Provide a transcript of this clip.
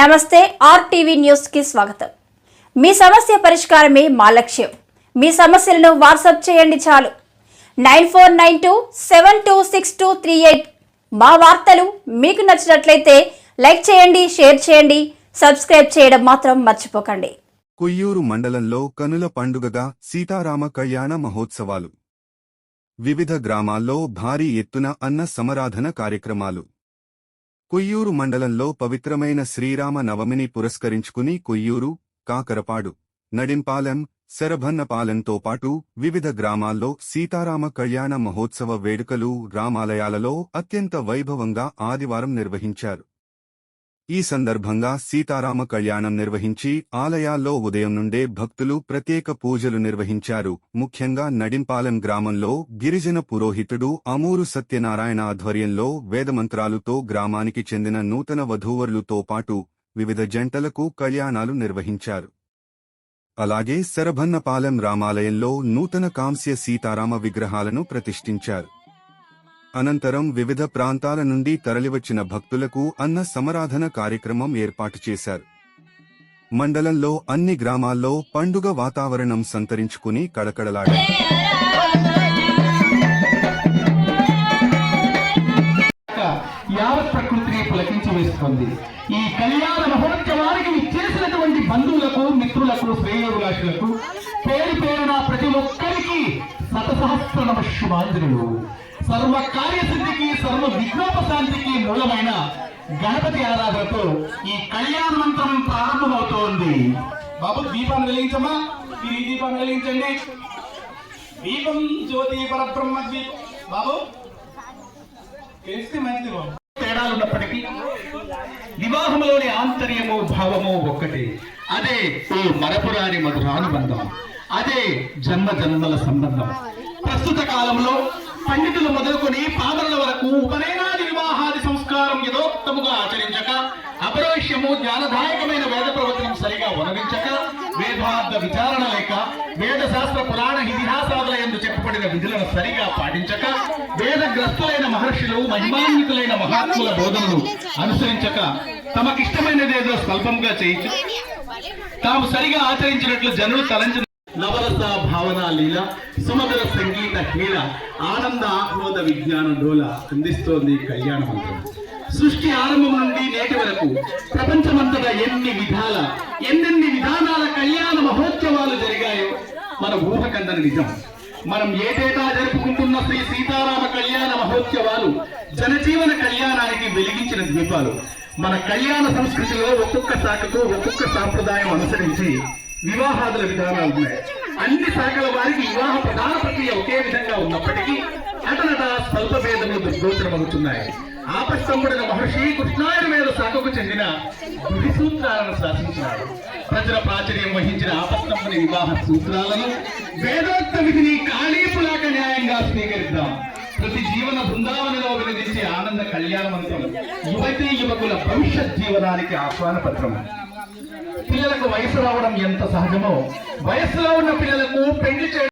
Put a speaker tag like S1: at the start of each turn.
S1: నమస్తే ఆర్టీవీ న్యూస్కి స్వాగతం. మీ సమస్య పరిష్కారమే మా లక్ష్యం. మీ సమస్యలను వాట్సాప్ చేయండి చాలు. Nine four nine two seven two six two three eight మా వార్తలు మీకు నచ్చినట్లయితే లైక్ చేయండి షేర్ చేయండి సబ్స్క్రైబ్ చేయడం మాత్రం మర్చిపోకండి.
S2: కొయ్యూరు మండలంలో కనుల పండుగగా సీతారామ కళ్యాణ మహోత్సవాలు. వివిధ గ్రామాల్లో భారీ ఎత్తున అన్న సమరాధన కార్యక్రమాలు. కొయ్యూరు మండలంలో పవిత్రమైన శ్రీరామ నవమిని పురస్కరించుకుని కొయ్యూరు కాకరపాడు నడింపాలెం శరభన్నపాలెంతో పాటు వివిధ గ్రామాల్లో సీతారామ కళ్యాణ మహోత్సవ వేడుకలు రామాలయాలలో అత్యంత వైభవంగా ఆదివారం నిర్వహించారు. ఈ సందర్భంగా సీతారామ కళ్యాణం నిర్వహించి ఆలయాల్లో ఉదయం నుండే భక్తులు ప్రత్యేక పూజలు నిర్వహించారు. ముఖ్యంగా నడింపాలెం గ్రామంలో గిరిజన పురోహితుడు అమూరు సత్యనారాయణ ఆధ్వర్యంలో వేదమంత్రాలుతో గ్రామానికి చెందిన నూతన వధూవరులతో పాటు వివిధ జంటలకు కళ్యాణాలు నిర్వహించారు. అలాగే శరభన్నపాలెం రామాలయంలో నూతన కాంస్య సీతారామ విగ్రహాలను ప్రతిష్ఠించారు. అనంతరం వివిధ ప్రాంతాల నుండి తరలివచ్చిన భక్తులకు అన్న సమరాధన కార్యక్రమం ఏర్పాటు చేశారు. మండలంలో అన్ని గ్రామాల్లో పండుగ వాతావరణం సంతరించుకుని కడకడలాడారు.
S3: యావత్ ప్రకృతిని పులకించి వేస్తుంది. ఈ కళ్యాణ మహోత్సవానికి చేసినటువంటి బంధువులకు మిత్రులకు శ్రేయోభిలాషులకు పేరు పేరున ప్రతి ఒక్కరికి శత సహస్ర నమ శుభాంజలు సర్వ కార్యసిద్ధికి సర్వ విఘ్నోపశాంతికి మూలమైన గణపతి ఆరాధనతో ఈ కళ్యాణ మంత్రం ప్రారంభమవుతోంది. బాబు దీపాన్ని వెలిగించమ్మా. మీరు ఈ దీపాన్ని వెలిగించండి. దీపం జ్యోతి పరబ్రహ్మ దీపం బాబు తెలిస్తే మంచిది బాబు. తేడాలు ఉన్నప్పటికీ వివాహంలోని ఆంతర్యము భావము ఒక్కటి. అదే ఓ మరపురాని మధురానుబంధం. అదే జన్మ జన్మల సంబంధం. ప్రస్తుత కాలంలో పండితులు మొదలుకొని పాదరుల వరకు ఉపనయనాది వివాహాది సంస్కారం యథోక్తముగా ఆచరించక అపరోష్యము జ్ఞానదాయకమైన వేద ప్రవచనం సరిగా ఉనవించక వేదార్థ విచారణ లేక వేద శాస్త్ర పురాణ ఇతిహాసాదుల ఎందు చెప్పబడిన విధులను సరిగా పాటించక వేదగ్రస్తులైన మహర్షులు మహిమాన్వితులైన మహాత్ముల బోధనలు అనుసరించక తమకిష్టమైనదేదో స్వల్పంగా చేయించు తాము సరిగా ఆచరించినట్లు జనులు తలంచిన నవరస భావన లీల సుమధుర సంగీత హీల ఆనంద ఆహ్లాద విజ్ఞాన డోల అందిస్తోంది కళ్యాణ మంత్రం సృష్టి ఆరంభం నుండి నేటి వరకు ప్రపంచమంతటా ఎన్ని విధాల ఎన్నెన్ని విధానాల కళ్యాణ మహోత్సవాలు జరిగాయో మన ఊహకందని నిజం. మనం ఏటేటా జరుపుకుంటున్న శ్రీ సీతారామ కళ్యాణ మహోత్సవాలు జనజీవన కళ్యాణానికి వెలిగించిన ద్వీపాలు. మన కళ్యాణ సంస్కృతిలో ఒక్కొక్క శాఖకు ఒక్కొక్క సాంప్రదాయం అనుసరించి వివాహాదుల విధానాలు ఉన్నాయి. అన్ని శాఖల వారికి వివాహ ప్రధాన ప్రక్రియ ఒకే విధంగా ఉన్నప్పటికీ అటనట స్వల్ప భేదములు దుర్గోచరమవుతున్నాయి. ఆపస్తంభుడైన మహర్షి కృష్ణాయుర్వేద శాఖకు చెందిన గుడి సూత్రాలను శాసించినాడు ప్రజల ప్రాచుర్యం వహించిన ఆపస్తంభుని వివాహ సూత్రాలను వేదోక్త విధిని కాళీపులాక న్యాయంగా స్వీకరిద్దాం. ప్రతి జీవన బృందావనలో వినిపించే ఆనంద కళ్యాణ మంత్రం యువతీ యువకుల భవిష్యత్ జీవనానికి ఆహ్వాన పత్రం. పిల్లలకు వయసు రావడం ఎంత సహజమో? వయసులో ఉన్న పిల్లలకు పెళ్ళి చేయడం